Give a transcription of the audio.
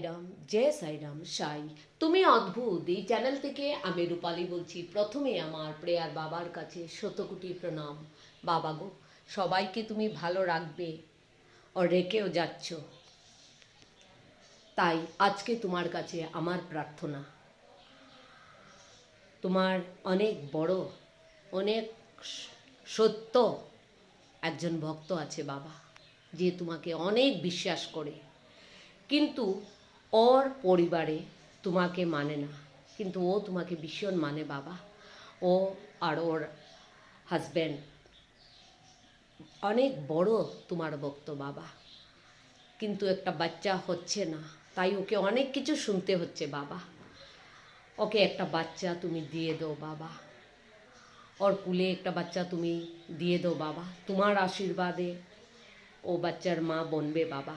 রাম জয় সাইরাম সাই তুমি অদ্ভুত। এই চ্যানেল থেকে আমি রূপালী বলছি। প্রথমে আমার প্রেয়ার বাবার কাছে শতকোটি প্রণাম। বাবা গো, সবাইকে তুমি ভালো রাখবে ও রেখেও যাচ্ছ। তাই আজকে তোমার কাছে আমার প্রার্থনা। তোমার অনেক বড়, অনেক সত্য একজন ভক্ত আছে বাবা, যে তোমাকে অনেক বিশ্বাস করে। কিন্তু ওর পরিবারে তোমাকে মানে না, কিন্তু ও তোমাকে ভীষণ মানে বাবা। ও আর ওর হাজব্যান্ড অনেক বড় তোমার ভক্ত বাবা। কিন্তু একটা বাচ্চা হচ্ছে না, তাই ওকে অনেক কিছু শুনতে হচ্ছে বাবা। ওকে একটা বাচ্চা তুমি দিয়ে দাও বাবা। ওর কুলে একটা বাচ্চা তুমি দিয়ে দাও বাবা। তোমার আশীর্বাদে ও বাচ্চার মা বনবে বাবা।